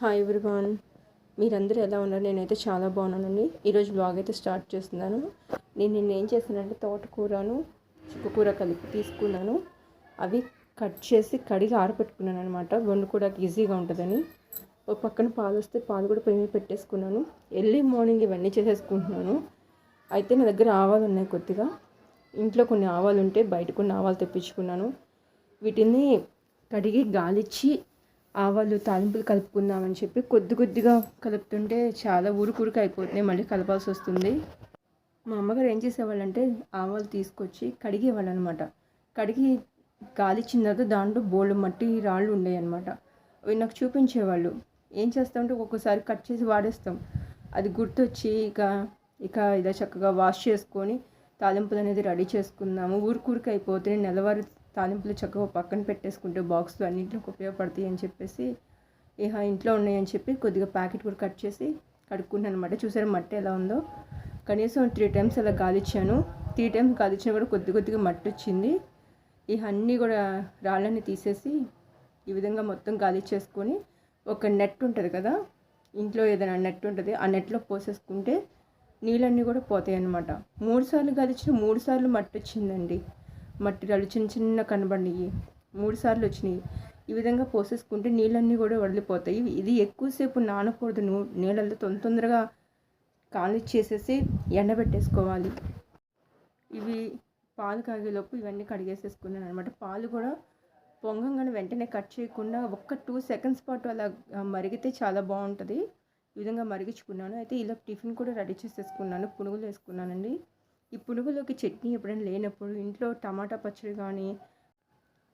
Hi everyone మీరందరూ ఎలా ఉన్నారు? నేనైతే చాలా బాగున్నానండి. ఈరోజు బ్లాగ్ అయితే స్టార్ట్ చేస్తున్నాను. నేను నిన్న ఏం చేశానంటే తోటకూరను చుక్కకూర కలిపి తీసుకున్నాను. అవి కట్ చేసి కడిగి ఆరబెట్టుకున్నాను అనమాట వండుకోవడానికి ఈజీగా ఉంటుందని. ఒక పక్కన పాలు వస్తే పాలు కూడా పొయ్యి పెట్టేసుకున్నాను. ఎర్లీ మార్నింగ్ ఇవన్నీ చేసేసుకుంటున్నాను. అయితే నా దగ్గర ఆవాలు ఉన్నాయి కొద్దిగా. ఇంట్లో కొన్ని ఆవాలు ఉంటే బయట కొన్ని ఆవాలు తెప్పించుకున్నాను. వీటిని కడిగి గాలిచ్చి ఆవాలు తాలింపులు కలుపుకుందామని చెప్పి కొద్ది కొద్దిగా కలుపుతుంటే చాలా ఊరుకురుకు అయిపోతున్నాయి. మళ్ళీ కలపాల్సి వస్తుంది. మా అమ్మగారు ఏం చేసేవాళ్ళంటే ఆవాలు తీసుకొచ్చి కడిగేవాళ్ళు అనమాట కడిగి గాలిచ్చిన తర్వాత దాంట్లో బోళ్ళు మట్టి రాళ్ళు ఉండేవి అనమాట అవి నాకు చూపించేవాళ్ళు. ఏం చేస్తామంటే ఒక్కొక్కసారి కట్ చేసి వాడేస్తాం. అది గుర్తొచ్చి ఇక ఇక ఇలా చక్కగా వాష్ చేసుకొని తాలింపులు అనేది రెడీ చేసుకుందాము. ఊరికూరికి అయిపోతే నెలవారి తాలింపులు చక్కగా పక్కన పెట్టేసుకుంటే బాక్స్లో అన్నింటికి ఉపయోగపడతాయి అని చెప్పేసి ఇక ఇంట్లో ఉన్నాయని చెప్పి కొద్దిగా ప్యాకెట్ కూడా కట్ చేసి కడుక్కున్నాను అనమాట చూసారా మట్టి ఎలా ఉందో? కనీసం త్రీ టైమ్స్ అలా గాలిచ్చాను. త్రీ టైమ్స్ గాలిచ్చినా కూడా కొద్ది కొద్దిగా మట్టి వచ్చింది. ఈ అన్నీ కూడా రాళ్ళని తీసేసి ఈ విధంగా మొత్తం గాలిచ్చేసుకొని ఒక నెట్ ఉంటుంది కదా ఇంట్లో ఏదైనా నెట్ ఉంటుంది ఆ నెట్లో పోసేసుకుంటే నీళ్ళన్నీ కూడా పోతాయి అన్నమాట మూడు సార్లు గాలిచ్చిన మూడు సార్లు మట్టి వచ్చిందండి. మట్టి రాళ్ళు చిన్న చిన్న కనబడినాయి. మూడు సార్లు వచ్చినాయి. ఈ విధంగా పోసేసుకుంటే నీళ్ళన్నీ కూడా వదిలిపోతాయి. ఇది ఎక్కువసేపు నానకూడదు. నీళ్ళల్లో తొందర తొందరగా కాలిచ్చేసేసి ఎండబెట్టేసుకోవాలి. ఇవి పాలు కాగేలోపు ఇవన్నీ కడిగేసేసుకున్నాను అనమాట పాలు కూడా పొంగంగానే వెంటనే కట్ చేయకుండా ఒక్క టూ సెకండ్స్ పాటు అలా మరిగితే చాలా బాగుంటుంది. ఈ విధంగా మరిగించుకున్నాను. అయితే ఇలా టిఫిన్ కూడా రెడీ చేసేసుకున్నాను. పునుగులు వేసుకున్నానండి. ఈ పునుగులోకి చట్నీ ఎప్పుడైనా లేనప్పుడు ఇంట్లో టమాటా పచ్చడి కానీ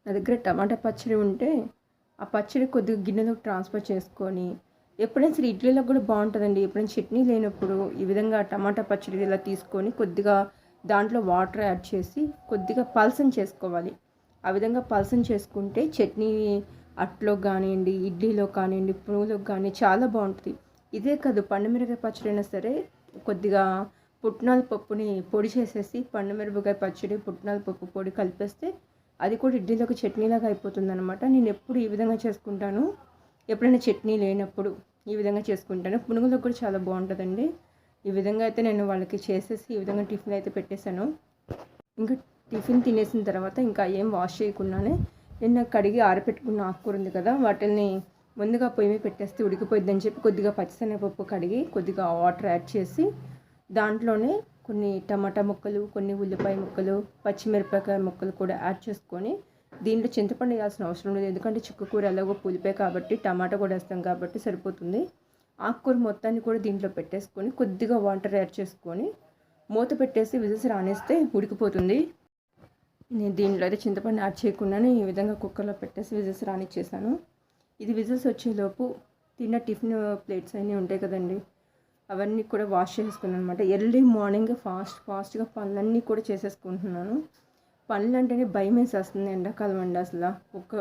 నా దగ్గర టమాటా పచ్చడి ఉంటే ఆ పచ్చడి కొద్దిగా గిన్నెలోకి ట్రాన్స్ఫర్ చేసుకొని ఎప్పుడైనా సరే ఇడ్లీలో కూడా బాగుంటుందండి. ఎప్పుడైనా చట్నీ లేనప్పుడు ఈ విధంగా టమాటా పచ్చడి ఇలా తీసుకొని కొద్దిగా దాంట్లో వాటర్ యాడ్ చేసి కొద్దిగా పల్సన్ చేసుకోవాలి. ఆ విధంగా పల్సన్ చేసుకుంటే చట్నీ అట్లో కానివ్వండి ఇడ్లీలో కానివ్వండి పునుగులోకి కానీ చాలా బాగుంటుంది. ఇదే కాదు పండుమిరకాయ పచ్చడి అయినా సరే కొద్దిగా పుట్నాల పప్పుని పొడి చేసేసి పండుమిరపకాయ పచ్చడి పుట్నాల పప్పు పొడి కలిపేస్తే అది కూడా ఇడ్లీలోకి చట్నీలాగా అయిపోతుందనమాట నేను ఎప్పుడు ఈ విధంగా చేసుకుంటాను. ఎప్పుడైనా చట్నీ లేనప్పుడు ఈ విధంగా చేసుకుంటాను. పునుగులో కూడా చాలా బాగుంటుందండి. ఈ విధంగా అయితే నేను వాళ్ళకి చేసేసి ఈ విధంగా టిఫిన్ అయితే పెట్టేశాను. ఇంకా టిఫిన్ తినేసిన తర్వాత ఇంకా ఏం వాష్ చేయకుండానే నిన్న కడిగి ఆరపెట్టుకున్న ఆకుకూర ఉంది కదా వాటిని ముందుగా పొయ్యి మీద పెట్టేస్తే ఉడికిపోయిద్దని చెప్పి కొద్దిగా పచ్చిశనగపప్పు కడిగి కొద్దిగా వాటర్ యాడ్ చేసి దాంట్లోనే కొన్ని టమాటా ముక్కలు కొన్ని ఉల్లిపాయ ముక్కలు పచ్చిమిరపకాయ ముక్కలు కూడా యాడ్ చేసుకొని దీంట్లో చింతపండు వేయాల్సిన అవసరం లేదు. ఎందుకంటే చుక్కకూర ఎలాగో పులిపే కాబట్టి టమాటా కూడా వేస్తాం కాబట్టి సరిపోతుంది. ఆకుకూర మొత్తాన్ని కూడా దీంట్లో పెట్టేసుకొని కొద్దిగా వాటర్ యాడ్ చేసుకొని మూత పెట్టేసి విజిల్స్ రానేస్తే ఉడికిపోతుంది. నేను దీంట్లో అయితే చింతపండు యాడ్ చేయకుండానే ఈ విధంగా కుక్కర్లో పెట్టేసి విజిల్స్ రానిచ్చేసాను. ఇది విజిల్స్ వచ్చేలోపు తిన్న టిఫిన్ ప్లేట్స్ అన్నీ ఉంటాయి కదండి. అవన్నీ కూడా వాష్ చేసుకున్నాను అనమాట ఎర్లీ మార్నింగ్ ఫాస్ట్ ఫాస్ట్గా పనులన్నీ కూడా చేసేసుకుంటున్నాను. పనులు అంటేనే భయం వేసేస్తుంది ఎండాకాలం అండి అసలు. ఒక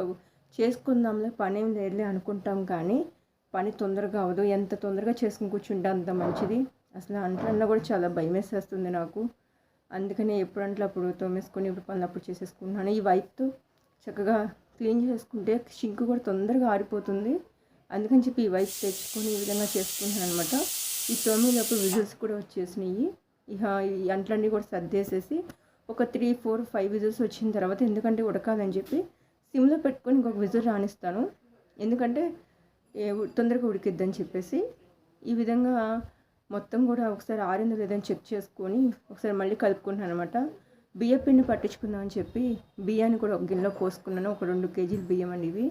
చేసుకుందాంలే పని ఏం లేదులే అనుకుంటాం కానీ పని తొందరగా అవదు ఎంత తొందరగా చేసుకుని కూర్చుంటే అంత మంచిది. అసలు అంట్లన్నా కూడా చాలా భయం వేసేస్తుంది నాకు. అందుకని ఎప్పుడంటే అప్పుడు తోమేసుకొని ఇప్పుడు పనులు అప్పుడు చేసేసుకుంటున్నాను. ఈ వైప్తో చక్కగా క్లీన్ చేసుకుంటే షింక్ కూడా తొందరగా ఆరిపోతుంది. అందుకని చెప్పి ఈ వైప్ తెచ్చుకొని ఈ విధంగా చేసుకుంటున్నాను అనమాట ఈ తోమేలోపు విజిల్స్ కూడా వచ్చేసినాయి. ఇక ఈ అంట్లన్నీ కూడా సర్దేసేసి ఒక త్రీ ఫోర్ ఫైవ్ విజిల్స్ వచ్చిన తర్వాత ఎందుకంటే ఉడకాలని చెప్పి సిమ్లో పెట్టుకొని ఇంకొక విజిల్ రాణిస్తాను ఎందుకంటే తొందరగా ఉడికిద్దని చెప్పేసి ఈ విధంగా మొత్తం కూడా ఒకసారి ఆరిందో లేదని చెక్ చేసుకొని ఒకసారి మళ్ళీ కలుపుకుంటున్నాను అనమాట బియ్య పిండి పట్టించుకుందామని చెప్పి బియ్యాన్ని కూడా ఒక గిన్నెలో పోసుకున్నాను. ఒక రెండు కేజీలు బియ్యం అండి ఇవి.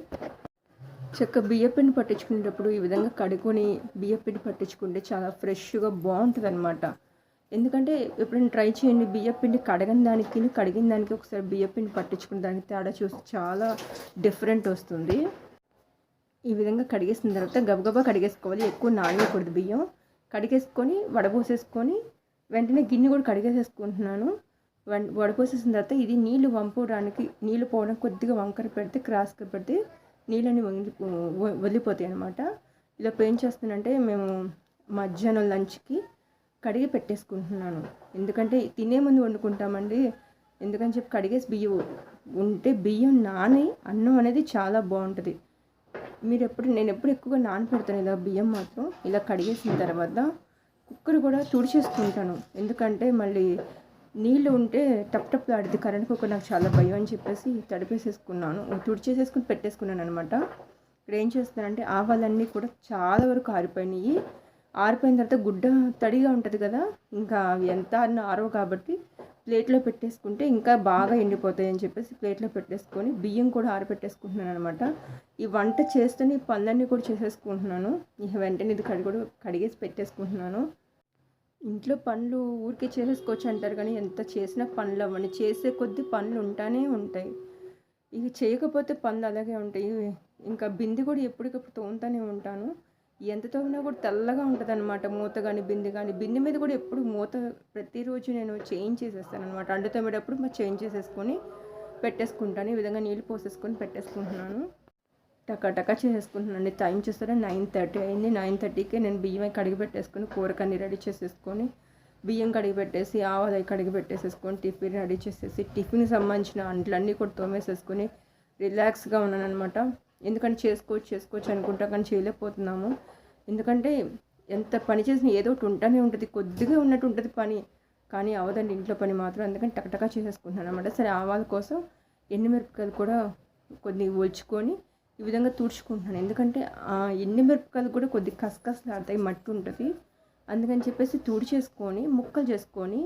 చక్క బియ్యపిండి పట్టించుకునేటప్పుడు ఈ విధంగా కడుక్కొని బియ్యపిండి పట్టించుకుంటే చాలా ఫ్రెష్గా బాగుంటుంది అనమాట ఎందుకంటే ఎప్పుడైనా ట్రై చేయండి బియ్యపిండి కడగని దానికి కడిగిన దానికి ఒకసారి బియ్యపిండి పట్టించుకున్న దానికి తేడా చూసి చాలా డిఫరెంట్ వస్తుంది. ఈ విధంగా కడిగేసిన తర్వాత గబగబా కడిగేసుకోవాలి ఎక్కువ నానకూడదు బియ్యం. కడిగేసుకొని వడపోసేసుకొని వెంటనే గిన్నె కూడా కడిగేసేసుకుంటున్నాను. వన్ వడపోసేసిన తర్వాత ఇది నీళ్ళు వంపడానికి నీళ్ళు పోవడం కొద్దిగా వంకర పెడితే క్రాస్గా పెడితే నీళ్ళని వంగి వదిలిపోతాయి అనమాట ఇలా ఏం చేస్తానంటే మేము మధ్యాహ్నం లంచ్కి కడిగి పెట్టేసుకుంటున్నాను. ఎందుకంటే తినే ముందు వండుకుంటామండి. ఎందుకని చెప్పి కడిగేసి బియ్యం ఉంటే బియ్యం నాని అన్నం అనేది చాలా బాగుంటుంది. మీరు ఎప్పుడు నేను ఎప్పుడు ఎక్కువగా నానపెడతాను ఇలా బియ్యం మాత్రం. ఇలా కడిగేసిన తర్వాత కుక్కర్ కూడా తుడిచేసుకుంటాను. ఎందుకంటే మళ్ళీ నీళ్ళు ఉంటే టప్ టప్ ఆడిది కరెంట్ కుక్కర్ నాకు చాలా భయం అని చెప్పేసి తడిపేసేసుకున్నాను. తుడిచేసేసుకుని పెట్టేసుకున్నాను అనమాట ఇక్కడ ఏం చేస్తానంటే ఆవాలన్నీ కూడా చాలా వరకు ఆరిపోయినాయి. ఆరిపోయిన తర్వాత గుడ్డ తడిగా ఉంటుంది కదా ఇంకా అవి ఎంత అన్న ఆరవు కాబట్టి ప్లేట్లో పెట్టేసుకుంటే ఇంకా బాగా ఎండిపోతాయి అని చెప్పేసి ప్లేట్లో పెట్టేసుకొని బియ్యం కూడా ఆరబెట్టేసుకుంటున్నాను అనమాట ఈ వంట చేస్తూనే ఈ పనులన్నీ కూడా చేసేసుకుంటున్నాను. ఇక వెంటనే ఇది కడిగి కూడా కడిగేసి పెట్టేసుకుంటున్నాను. ఇంట్లో పనులు ఊరికే చేసేసుకోవచ్చు అంటారు కానీ ఎంత చేసినా పనులు అవ్వండి చేసే కొద్ది పనులు ఉంటానే ఉంటాయి. ఇవి చేయకపోతే పనులు అలాగే ఉంటాయి. ఇంకా బింది కూడా ఎప్పటికప్పుడు తోముతూనే ఉంటాను. ఎంత తోమినా కూడా తెల్లగా ఉంటుంది అనమాట మూత కానీ బింది కానీ బింది మీద కూడా ఎప్పుడు మూత ప్రతిరోజు నేను చేంజ్ చేసేస్తాను అనమాట అండు తోమేటప్పుడు మా చేంజ్ చేసేసుకొని పెట్టేసుకుంటాను. ఈ విధంగా నీళ్ళు పోసేసుకొని పెట్టేసుకుంటున్నాను. టకాటకా చేసేసుకుంటున్నాను టైం చూస్తారా నైన్ థర్టీ అయింది. నైన్ థర్టీకి నేను బియ్యం కడిగి పెట్టేసుకుని కూరకన్నీ రెడీ చేసేసుకొని బియ్యం కడిగి పెట్టేసి ఆవాలు కడిగి పెట్టేసేసుకొని టిఫిన్ రెడీ చేసేసి టిఫిన్కి సంబంధించిన అంట్లన్నీ కూడా తోమేసేసుకొని రిలాక్స్గా ఉన్నాను అనమాట ఎందుకంటే చేసుకోవచ్చు చేసుకోవచ్చు అనుకుంటా కానీ చేయలేకపోతున్నాము. ఎందుకంటే ఎంత పని చేసినా ఏదో ఒకటి ఉంటానే ఉంటుంది. కొద్దిగా ఉన్నట్టు ఉంటుంది పని. కానీ అవదండి ఇంట్లో పని మాత్రం. అందుకని టకటకా చేసేసుకుంటున్నాను అనమాట సరే ఆవాల కోసం ఎండుమిరపకాయలు కూడా కొన్ని ఒలుచుకొని ఈ విధంగా తుడుచుకుంటున్నాను. ఎందుకంటే ఆ ఎండుమిరపకాయలు కూడా కొద్ది కసకసలాడతాయి మట్టి ఉంటుంది అందుకని చెప్పేసి తుడిచేసుకొని ముక్కలు చేసుకొని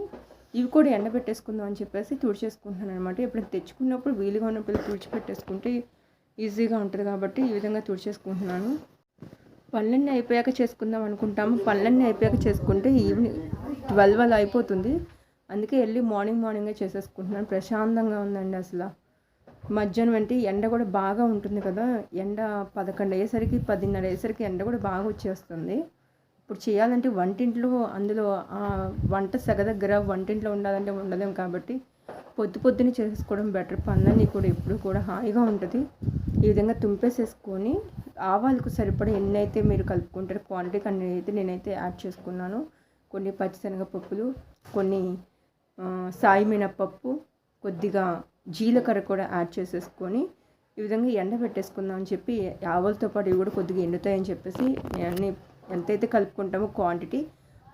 ఇవి కూడా ఎండబెట్టేసుకుందాం అని చెప్పేసి తుడిచేసుకుంటున్నాను అనమాట ఎప్పుడైనా తెచ్చుకున్నప్పుడు వీలుగా ఉన్నప్పుడు తుడిచిపెట్టేసుకుంటే ఈజీగా ఉంటుంది కాబట్టి ఈ విధంగా తుడిచేసుకుంటున్నాను. పనులన్నీ అయిపోయాక చేసుకుందాం అనుకుంటాము. పనులన్నీ అయిపోయాక చేసుకుంటే ఈవినింగ్ ట్వెల్వ్ అలా అయిపోతుంది. అందుకే వెళ్ళి మార్నింగ్ మార్నింగే చేసేసుకుంటున్నాను. ప్రశాంతంగా ఉందండి అసలు. మధ్యాహ్నం అంటే ఎండ కూడా బాగా ఉంటుంది కదా ఎండ పదకొండు అయ్యేసరికి పదిన్నర అయ్యేసరికి ఎండ కూడా బాగా వచ్చేస్తుంది. ఇప్పుడు చేయాలంటే వంటింట్లో అందులో వంట సగ దగ్గర వంటింట్లో ఉండాలంటే ఉండలేం కాబట్టి పొద్దు పొద్దున చేసుకోవడం బెటర్. పనులన్నీ కూడా ఎప్పుడు కూడా హాయిగా ఉంటుంది. ఈ విధంగా తుంపేసేసుకొని ఆవాలకు సరిపడా ఎన్ని అయితే మీరు కలుపుకుంటారు క్వాంటిటీ అన్ని అయితే నేనైతే యాడ్ చేసుకున్నాను. కొన్ని పచ్చిశనగపప్పులు కొన్ని సాయి మినప్పప్పు కొద్దిగా జీలకర్ర కూడా యాడ్ చేసేసుకొని ఈ విధంగా ఎండ పెట్టేసుకుందాం అని చెప్పి ఆవులతో పాటు ఇవి కూడా కొద్దిగా ఎండుతాయని చెప్పేసి అన్ని ఎంతైతే కలుపుకుంటామో క్వాంటిటీ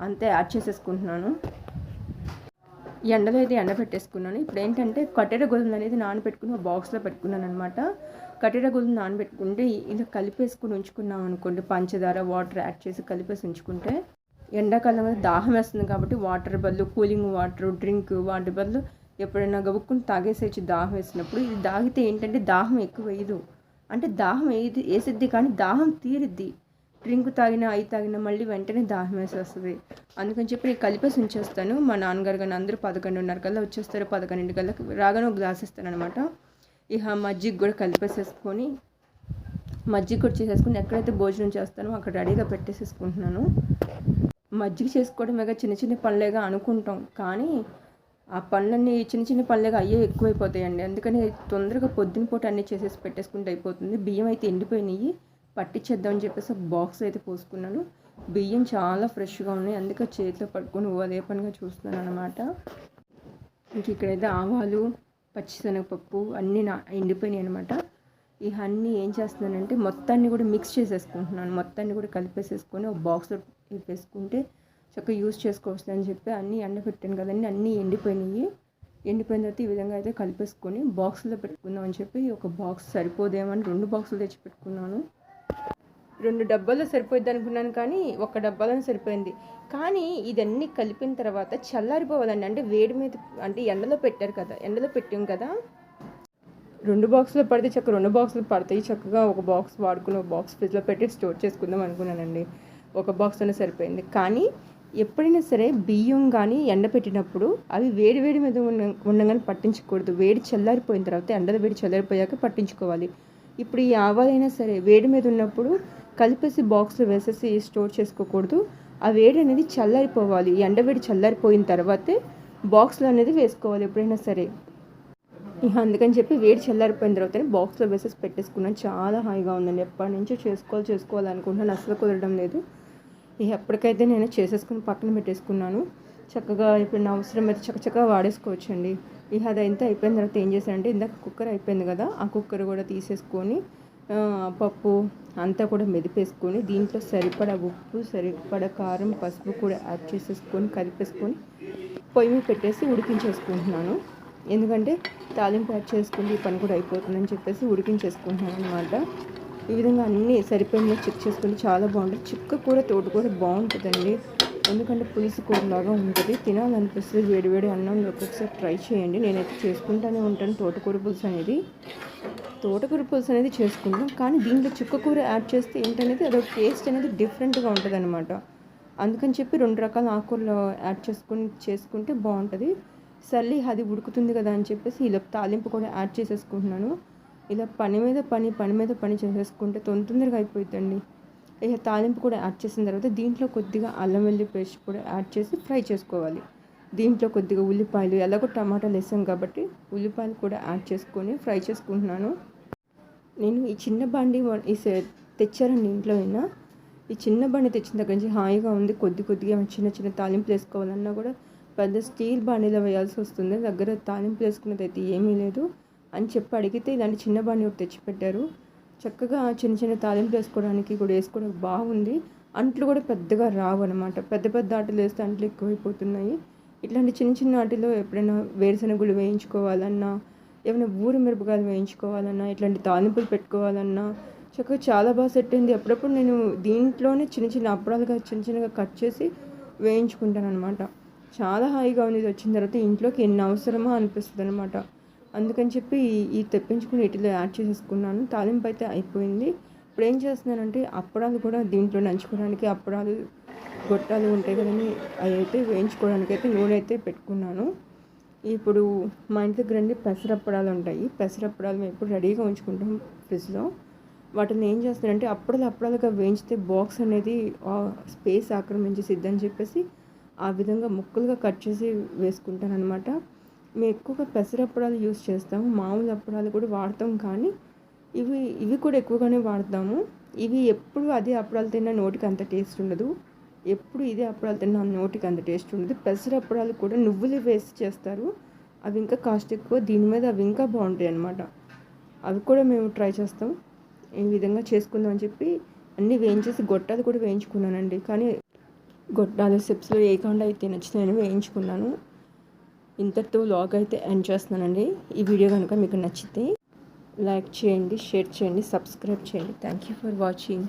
అంతే యాడ్ చేసేసుకుంటున్నాను. ఎండలో అయితే ఎండ పెట్టేసుకున్నాను. ఇప్పుడు ఏంటంటే కట్టెర గోధుమలు అనేది నానబెట్టుకుని ఒక బాక్స్లో పెట్టుకున్నాను అనమాట కట్టెర గోధుమ నానబెట్టుకుంటే ఇలా కలిపేసుకుని ఉంచుకున్నాం అనుకోండి పంచదార వాటర్ యాడ్ చేసి కలిపేసి ఉంచుకుంటే ఎండాకాలం దాహం వేస్తుంది కాబట్టి వాటర్ బదులు కూలింగ్ వాటర్ డ్రింక్ వాటి బదులు ఎప్పుడైనా గబుక్కుని తాగేసేసి దాహం వేసినప్పుడు ఇది దాగితే ఏంటంటే దాహం ఎక్కువ వేయదు. అంటే దాహం వేయదు వేసిద్ది కానీ దాహం తీరిద్ది. డ్రింక్ తాగినా అయి తాగినా మళ్ళీ వెంటనే దాహం వేసేస్తుంది అందుకని చెప్పి నేను కలిపేసి ఉంచేస్తాను మా నాన్నగారు కానీ అందరూ పదకొండున్నర కల్లా వచ్చేస్తారు. పదకొండింటి కల్లా రాగానే ఒక గ్లాస్ ఇస్తాను అనమాట ఇక మజ్జిగ కూడా కలిపేసేసుకొని మజ్జిగ కూడా చేసేసుకుని ఎక్కడైతే భోజనం చేస్తానో అక్కడ రెడీగా పెట్టేసేసుకుంటున్నాను. మజ్జిగ చేసుకోవడమేగా చిన్న చిన్న పనులేగా అనుకుంటాం. కానీ ఆ పనులన్నీ చిన్న చిన్న పనులేగా అయ్యే ఎక్కువైపోతాయండి. అందుకని తొందరగా పొద్దున పూట అన్నీ చేసేసి పెట్టేసుకుంటే అయిపోతుంది. బియ్యం అయితే ఎండిపోయినాయి. పట్టించేద్దామని చెప్పేసి ఒక బాక్స్ అయితే పోసుకున్నాను. బియ్యం చాలా ఫ్రెష్గా ఉన్నాయి. అందుకే చేతిలో పట్టుకొని అదే పనిగా చూస్తున్నాను అనమాట ఇంక ఇక్కడైతే ఆవాలు పచ్చిశనగపప్పు అన్నీ నా ఎండిపోయినాయి అనమాట ఈ అన్నీ ఏం చేస్తున్నానంటే మొత్తాన్ని కూడా మిక్స్ చేసేసుకుంటున్నాను. మొత్తాన్ని కూడా కలిపేసేసుకొని ఒక బాక్స్లో వేసుకుంటే చక్కగా యూస్ చేసుకోవచ్చు అని చెప్పి అన్నీ ఎండబెట్టాను కదండి అన్నీ ఎండిపోయినాయి. ఎండిపోయిన తర్వాత ఈ విధంగా అయితే కలిపేసుకొని బాక్స్లో పెట్టుకుందాం అని చెప్పి ఒక బాక్స్ సరిపోదేమని రెండు బాక్సులు తెచ్చి పెట్టుకున్నాను. రెండు డబ్బాల్లో సరిపోద్ది అనుకున్నాను కానీ ఒక డబ్బాలోనే సరిపోయింది. కానీ ఇదన్నీ కలిపిన తర్వాత చల్లారిపోవాలండి. అంటే వేడి మీద అంటే ఎండలో పెట్టారు కదా ఎండలో పెట్టాం కదా. రెండు బాక్సులు పడితే చక్కగా రెండు బాక్సులు పడతాయి చక్కగా ఒక బాక్స్ వాడుకుని ఒక బాక్స్ ఫ్రిడ్జ్లో పెట్టి స్టోర్ చేసుకుందాం అనుకున్నానండి. ఒక బాక్స్లోనే సరిపోయింది. కానీ ఎప్పుడైనా సరే బియ్యం కానీ ఎండపెట్టినప్పుడు అవి వేడి వేడి మీద ఉన్న ఉండగానే పట్టించకూడదు. వేడి చల్లారిపోయిన తర్వాత ఎండల వేడి చల్లారిపోయాక పట్టించుకోవాలి. ఇప్పుడు ఈ ఆవాలైనా సరే వేడి మీద ఉన్నప్పుడు కలిపేసి బాక్స్లో వేసేసి స్టోర్ చేసుకోకూడదు. ఆ వేడి అనేది చల్లారిపోవాలి. ఎండ వేడి చల్లారిపోయిన తర్వాతే బాక్స్లో అనేది వేసుకోవాలి ఎప్పుడైనా సరే. ఇక అందుకని చెప్పి వేడి చల్లారిపోయిన తర్వాత బాక్స్లో వేసేసి పెట్టేసుకున్నాను. చాలా హాయిగా ఉందండి. ఎప్పటి నుంచో చేసుకోవాలి చేసుకోవాలనుకుంటున్నాను అసలు కుదరడం లేదు. ఇక ఎప్పటికైతే నేను చేసేసుకుని పక్కన పెట్టేసుకున్నాను చక్కగా ఇప్పుడు నా అవసరం అయితే చక్కచక్కగా వాడేసుకోవచ్చండి. ఇక అది ఎంత అయిపోయిన తర్వాత ఏం చేశానంటే ఇందాక కుక్కర్ అయిపోయింది కదా ఆ కుక్కర్ కూడా తీసేసుకొని పప్పు అంతా కూడా మెదిపేసుకొని దీంట్లో సరిపడా ఉప్పు సరిపడా కారం పసుపు కూడా యాడ్ చేసేసుకొని కలిపేసుకొని పొయ్యి మీద పెట్టేసి ఉడికించేసుకుంటున్నాను. ఎందుకంటే తాలింపు యాడ్ చేసుకుంటే ఈ పని కూడా అయిపోతుందని చెప్పేసి ఉడికించేసుకుంటున్నాను అనమాట ఈ విధంగా అన్నీ సరిపోయిన చెక్ చేసుకుంటే చాలా బాగుంటుంది. చిక్క కూర తోటకూర బాగుంటుందండి. ఎందుకంటే పులుసు కూరలాగా ఉంటుంది. తినాలనిపిస్తుంది. వేడివేడి అన్నంలో ఒక్కొక్కసారి ట్రై చేయండి. నేనైతే చేసుకుంటూనే ఉంటాను తోటకూర పులుసు అనేది. తోటకూర పులుసు అనేది చేసుకుంటాం కానీ దీంట్లో చుక్క కూర యాడ్ చేస్తే ఏంటనేది అదొక టేస్ట్ అనేది డిఫరెంట్గా ఉంటుంది అనమాట అందుకని చెప్పి రెండు రకాల ఆకుకూరలు యాడ్ చేసుకుని చేసుకుంటే బాగుంటుంది. సర్లీ అది ఉడుకుతుంది కదా అని చెప్పేసి ఇలా తాలింపు కూడా యాడ్ చేసేసుకుంటున్నాను. ఇలా పని మీద పని పని మీద పని చేసేసుకుంటే తొందరగా అయిపోతుందండి ఇక తాలింపు కూడా యాడ్ చేసిన తర్వాత దీంట్లో కొద్దిగా అల్లం వెల్లి పేస్ట్ కూడా యాడ్ చేసి ఫ్రై చేసుకోవాలి. దీంట్లో కొద్దిగా ఉల్లిపాయలు ఎలాగో టమాటాలు వేసాం కాబట్టి ఉల్లిపాయలు కూడా యాడ్ చేసుకొని ఫ్రై చేసుకుంటున్నాను. నేను ఈ చిన్న బండి ఈ తెచ్చారండి ఇంట్లో అయినా. ఈ చిన్న బండి తెచ్చిన దగ్గర నుంచి హాయిగా ఉంది. కొద్ది కొద్దిగా చిన్న చిన్న తాలింపులు వేసుకోవాలన్నా కూడా పెద్ద స్టీల్ బండిలో వేయాల్సి వస్తుంది. దగ్గర తాలింపులు వేసుకున్నది అయితే ఏమీ లేదు. అని చెప్పి అడిగితే ఇలాంటి చిన్న బండి ఒకటి తెచ్చిపెట్టారు. చక్కగా చిన్న చిన్న తాలింపులు వేసుకోవడానికి కూడా వేసుకోవడానికి బాగుంది. అంట్లు కూడా పెద్దగా రావు అనమాట పెద్ద పెద్ద ఆటలు వేస్తే అంట్లు ఎక్కువైపోతున్నాయి. ఇట్లాంటి చిన్న చిన్న వాటిలో ఎప్పుడైనా వేరుశనగులు వేయించుకోవాలన్నా ఏమైనా ఊరి మిరపకాయలు వేయించుకోవాలన్నా ఇట్లాంటి తాలింపులు పెట్టుకోవాలన్నా చక్కగా చాలా బాగా సెట్ అయింది. అప్పుడప్పుడు నేను దీంట్లోనే చిన్న చిన్న అప్పడాలుగా చిన్న చిన్నగా కట్ చేసి వేయించుకుంటాను అనమాట చాలా హాయిగా ఉంది. వచ్చిన తర్వాత ఇంట్లోకి ఎన్ని అవసరమా అనిపిస్తుంది అనమాట అందుకని చెప్పి ఈ- తెప్పించుకుని వీటిలో యాడ్ చేసేసుకున్నాను. తాలింపు అయితే అయిపోయింది. ఇప్పుడు ఏం చేస్తున్నానంటే అప్పడాలు కూడా దీంట్లో నంచుకోవడానికి అప్పడాలు గొట్టాలు ఉంటాయి కదండి అవి అయితే వేయించుకోవడానికి అయితే నూనె అయితే పెట్టుకున్నాను. ఇప్పుడు మా ఇంటి దగ్గర అండి పెసరప్పడాలు ఉంటాయి. పెసరప్పడాలు మేము ఇప్పుడు రెడీగా ఉంచుకుంటాం ఫ్రిడ్జ్లో. వాటిని ఏం చేస్తానంటే అప్పడాలు అప్పడాలుగా వేయించితే బాక్స్ అనేది స్పేస్ ఆక్రమించేసిద్ది అని చెప్పేసి ఆ విధంగా ముక్కలుగా కట్ చేసి వేసుకుంటాను అనమాట మేము ఎక్కువగా పెసరప్పడాలు యూస్ చేస్తాము మామూలు అప్పడాలు కూడా వాడతాం కానీ ఇవి ఇవి కూడా ఎక్కువగానే వాడతాము. ఇవి ఎప్పుడు అదే అప్పడాలు తిన్నా నోటికి అంత టేస్ట్ ఉండదు. ఎప్పుడు ఇదే అప్పడాలు తిన్నా నోటికి అంత టేస్ట్ ఉండదు. పెసర అప్పడాలు కూడా నువ్వులు వేసి చేస్తారు. అవి ఇంకా కాస్ట్ ఎక్కువ. దీని మీద అవి ఇంకా బాగుంటాయి అన్నమాట. అవి కూడా మేము ట్రై చేస్తాం. ఈ విధంగా చేసుకుందాం అని చెప్పి అన్నీ వేయించేసి గొట్టాలు కూడా వేయించుకున్నానండి. కానీ గొట్టాలు సిప్స్లో ఏ కాండ అయితే నచ్చినాయని వేయించుకున్నాను. ఇంతటితో వ్లాగ్ అయితే ఎండ్ చేస్తున్నానండి. ఈ వీడియో కనుక మీకు నచ్చితే లైక్ చేయండి షేర్ చేయండి సబ్స్క్రైబ్ చేయండి. Thank you for watching